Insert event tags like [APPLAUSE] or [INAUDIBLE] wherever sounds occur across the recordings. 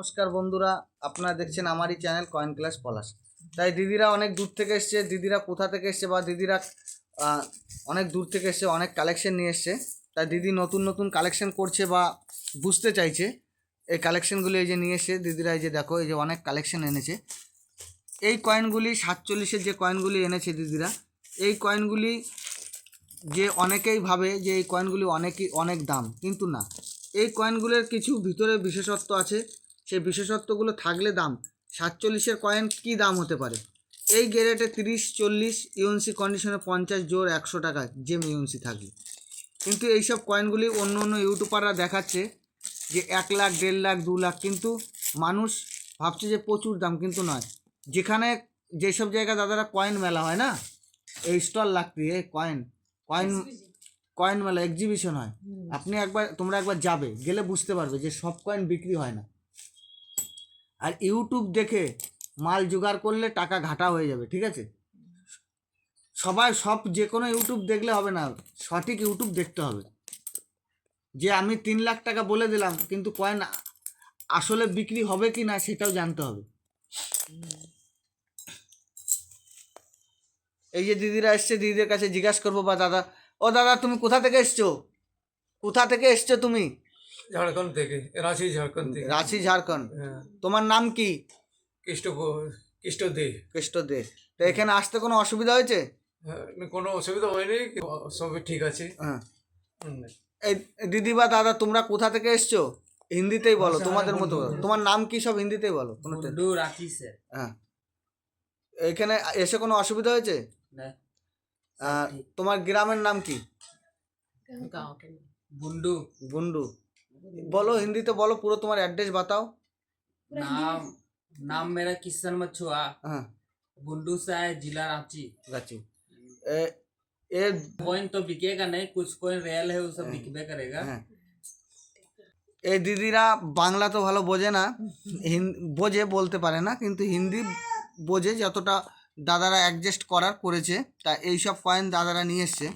নমস্কার বন্ধুরা, আপনারা দেখছেন আমারই চ্যানেল কয়েন ক্লাস পলাশ তাই দিদিরা অনেক দূর থেকে এসছে, দিদিরা কোথা থেকে এসছে বা দিদিরা অনেক দূর থেকে এসছে, অনেক কালেকশন নিয়ে এসছে। তাই দিদি নতুন নতুন কালেকশন করছে বা বুঝতে চাইছে, এই কালেকশনগুলি এই যে নিয়ে এসে দিদিরা এই যে দেখো, এই যে অনেক কালেকশন এনেছে। এই কয়েনগুলি সাতচল্লিশের যে কয়েনগুলি এনেছে দিদিরা, এই কয়েনগুলি যে অনেকেই ভাবে যে এই কয়েনগুলি অনেকই, অনেক দাম, কিন্তু না। এই কয়েনগুলোর কিছু ভিতরে বিশেষত্ব আছে সেই বিশেষত্বগুলো থাকলে দাম। সাতচল্লিশের কয়েন কি দাম হতে পারে? এই গ্যারেটে তিরিশ চল্লিশ ইউএনসি কন্ডিশনে পঞ্চাশ জোর একশো টাকা জেম ইউএনসি থাকবে। কিন্তু এইসব কয়েনগুলি অন্য অন্য ইউটিউবাররা দেখাচ্ছে যে এক লাখ দেড় লাখ দু লাখ কিন্তু মানুষ ভাবছে যে প্রচুর দাম কিন্তু নয়। যেখানে যেসব জায়গায় দাদারা কয়েন মেলা হয় না এই স্টল লাগতে এই কয়েন কয়েন কয়েন মেলা এক্সিবিশন হয়। আপনি একবার তোমরা একবার যাবে গেলে বুঝতে পারবে যে সব কয়েন বিক্রি হয় না। আর ইউটিউব দেখে মাল জোগাড় করলে টাকা ঘাটা হয়ে যাবে, ঠিক আছে? সবাই সব যে কোনো ইউটিউব দেখলে হবে না, সঠিক ইউটিউব দেখতে হবে। যে আমি তিন লাখ টাকা বলে দিলাম, কিন্তু কয়েন আসলে বিক্রি হবে কি না সেটাও জানতে হবে। এই যে দিদিরা এসছে, দিদিদের কাছে জিজ্ঞাসা করব বা দাদা, ও দাদা তুমি কোথা থেকে এসছো? কোথা থেকে এসছো তুমি? ঝাড়খণ্ড থেকে রাঁচি ঝাড়খণ্ড থেকে রাঁচি ঝাড়খণ্ড হ্যাঁ তোমার নাম কি কৃষ্ণ কৃষ্ণ দে কৃষ্ণ দে তো এখানে আসতে কোনো অসুবিধা হয়েছে হ্যাঁ, কোনো অসুবিধা হয়নি সবই ঠিক আছে হ্যাঁ হুম। এই দিদি বা দাদা তোমরা কোথা থেকে এসছো হিন্দিতেই বলো তোমাদের মতো বলো। তোমার নাম কি সব হিন্দিতেই বলো কোনো টেন- बुंडू रांची से হ্যাঁ এখানে এসে কোনো অসুবিধা হয়েছে नहीं আহ, তোমার গ্রামের নাম কি बुंडू বুন্ডু বলো হিন্দিতে বলো পুরো তোমার অ্যাড্রেস বাতাও नाम नाम मेरा किशन मछुआ হ্যাঁ बुंडू से है जिला रांची গাছি এ- এর कॉइन तो बिकेगा नहीं कुछ कॉइन रियल है वो सब बिकबे करेगा হ্যাঁ এই দিদিরা বাংলা তো ভালো বোঝে না হিন- বোঝে বলতে পারে না কিন্তু হিন্দি বোঝে যতটা দাদারা অ্যাডজাস্ট করার করেছে তা এইসব কয়েন দাদারা নিয়ে এসছে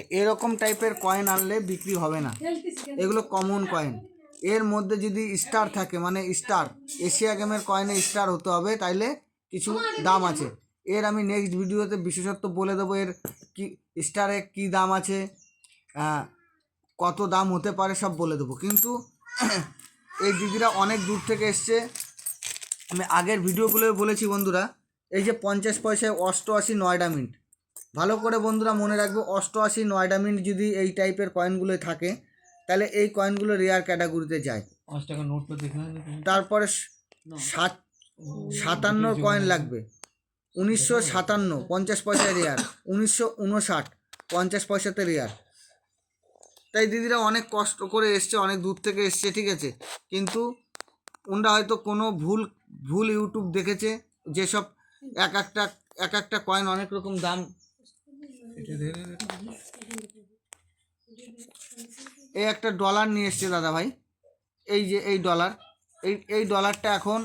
তো এরকম টাইপের কয়েন আনলে বিক্রি হবে না। এগুলো কমন কয়েন এর মধ্যে যদি স্টার থাকে মানে স্টার এশিয়া গেমের কয়েনে স্টার হতে হবে, তাইলে কিছু দাম আছে। এর আমি নেক্সট ভিডিওতে বিশেষত্ব বলে দেবো, এর কি স্টারে কি দাম আছে কত দাম হতে পারে সব বলে দেবো। কিন্তু [CLEARS THROAT] এই দিদিরা অনেক দূর থেকে এসছে। আমি আগের ভিডিওগুলো বলেছি বন্ধুরা, এই যে পঞ্চাশ পয়সায় অষ্টআশি নয়ডা মিন্ট। ভালো করে বন্ধুরা মনে রাখবে অষ্টআশি নয়ডা মিন্ট যদি এই টাইপের কয়েনগুলো থাকে তাহলে এই কয়েনগুলো রেয়ার ক্যাটাগরিতে যায়। পাঁচ টাকা নোটটা দেখে তারপরে সাত সাতান্ন কয়েন লাগবে। উনিশশো সাতান্ন পঞ্চাশ পয়সা রেয়ার উনিশশো উনষাট পঞ্চাশ পয়সাতে রেয়ার তাই দিদিরা অনেক কষ্ট করে এসছে অনেক দূর থেকে এসছে ঠিক আছে? কিন্তু ওনরা হয়তো কোনো ভুল ভুল ইউটিউব দেখেছে যেসব এক একটা এক একটা কয়েন অনেক রকম দাম। এই একটা ডলার নিয়ে এসছে দাদা ভাই। এই যে এই ডলার এই এই ডলারটা এখন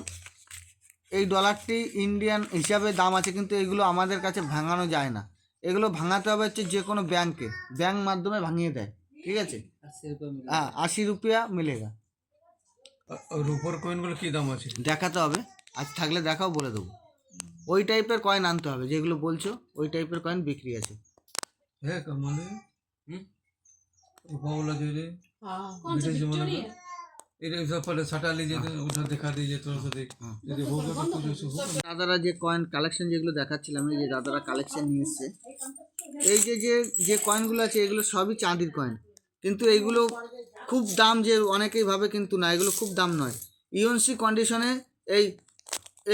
এই ডলারটি ইন্ডিয়ান হিসাবে দাম আছে কিন্তু এগুলো আমাদের কাছে ভাঙানো যায় না। এগুলো ভাঙাতে হবে হচ্ছে যে কোনো ব্যাংকে। ব্যাংক মাধ্যমে ভাঙিয়ে দেয় ঠিক আছে? হ্যাঁ আশি রুপিয়া মিলেগা রুপোর কয়েনগুলো কী দাম আছে? দেখাতে হবে। আজ থাকলে দেখাও বলে দেবো। ওই টাইপের কয়েন আনতে হবে যেগুলো বলছো ওই টাইপের কয়েন বিক্রি আছে। হ্যাঁ কামালে हम्म? রূপাওয়ালা जो रे विदेश जमाना का এটা সব পরে সাটা लीजिए तो उधर दिखा दीजिए थोड़ा सा देख यदि होगा तो कुछ ऐसे होगा দাদারা যে কয়েন কালেকশন যেগুলো দেখাচ্ছিলাম এই যে দাদারা কালেকশন নিয়ে এসছে এই যে যে যে কয়েনগুলো আছে এগুলো সবই চাঁদির কয়েন কিন্তু এইগুলো খুব দাম যে অনেকেই ভাবে কিন্তু না এগুলো খুব দাম নয় ইউএনসি কন্ডিশনে এই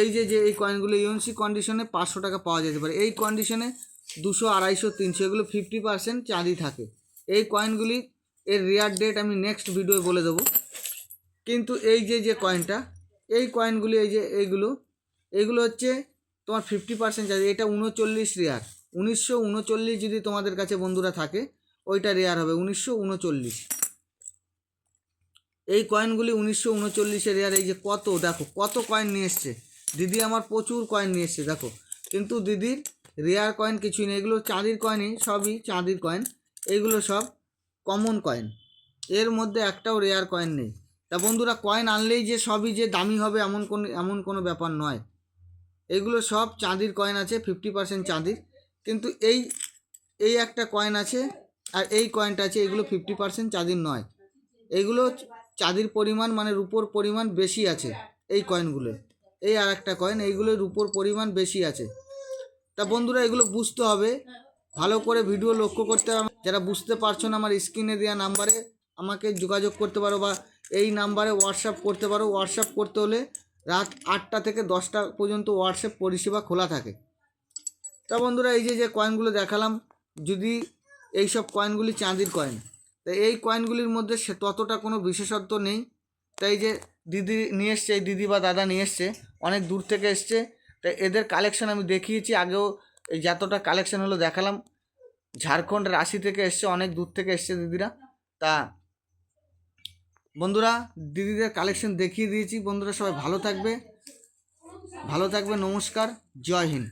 এই যে যে এই কয়েনগুলো ইউএনসি কন্ডিশনে পাঁচশো টাকা পাওয়া যেতে পারে এই কন্ডিশনে দুশো, আড়াইশো, তিনশো, এগুলো ফিফটি পার্সেন্ট চাঁদি থাকে। এই কয়েনগুলি এর রেয়ার ডেট আমি নেক্সট ভিডিও বলে দেবো। কিন্তু এই যে যে কয়েনটা এই কয়েনগুলি এই যে, এইগুলো এইগুলো হচ্ছে তোমার ফিফটি পার্সেন্ট চার্জ এটা উনচল্লিশ রেয়ার উনিশশো উনচল্লিশ যদি তোমাদের কাছে বন্ধুরা থাকে, ওইটা রেয়ার হবে, উনিশশো উনচল্লিশ। এই কয়েনগুলি উনিশশো উনচল্লিশের রেয়ার এই যে কত, দেখো, কত কয়েন নিয়ে এসছে। দিদি আমার প্রচুর কয়েন নিয়ে এসছে, দেখো। কিন্তু দিদির রেয়ার কয়েন কিছুই নেই, এগুলো চাঁদির কয়েনই সবই চাঁদির কয়েন এইগুলো সব কমন কয়েন এর মধ্যে একটাও রেয়ার কয়েন নেই। তা বন্ধুরা কয়েন আনলেই যে সবই যে দামি হবে এমন কোন, এমন কোনো ব্যাপার নয়। এগুলো সব চাঁদির কয়েন আছে ফিফটি পার্সেন্ট চাঁদির, কিন্তু এই এই একটা কয়েন আছে, আর এই কয়েনটা আছে, এগুলো ফিফটি পার্সেন্ট চাঁদির নয়। এইগুলো চাঁদির পরিমাণ মানে রূপোর পরিমাণ বেশি আছে, এই কয়েনগুলো এই আর একটা কয়েন এইগুলোর রূপোর পরিমাণ বেশি আছে। তা বন্ধুরা, এগুলো বুঝতে হবে। ভালো করে ভিডিও লক্ষ্য করতে হবে। যারা বুঝতে পারছ না আমার স্ক্রিনে দেওয়া নাম্বারে আমাকে যোগাযোগ করতে পারো বা এই নাম্বারে হোয়াটসঅ্যাপ করতে পারো। হোয়াটসঅ্যাপ করতে হলে রাত আটটা থেকে দশটা পর্যন্ত হোয়াটসঅ্যাপ পরিষেবা খোলা থাকে। তা বন্ধুরা, এই যে যে কয়েনগুলো দেখালাম, যদি এই সব কয়েনগুলি চাঁদির কয়েন তা এই কয়েনগুলির মধ্যে সে ততটা কোনো বিশেষত্ব নেই। তাই যে দিদি নিয়ে এসছে, এই দিদি বা দাদা নিয়ে এসছে, অনেক দূর থেকে এসছে। তাই এদের কালেকশন আমি দেখিয়েছি, আগেও এই যতটা কালেকশন হলো দেখালাম। ঝাড়খণ্ড রাশি থেকে এসছে, অনেক দূর থেকে এসছে দিদিরা। তা বন্ধুরা, দিদিদের কালেকশন দেখিয়ে দিয়েছি। বন্ধুরা সবাই ভালো থাকবে। ভালো থাকবে, নমস্কার, জয় হিন্দ।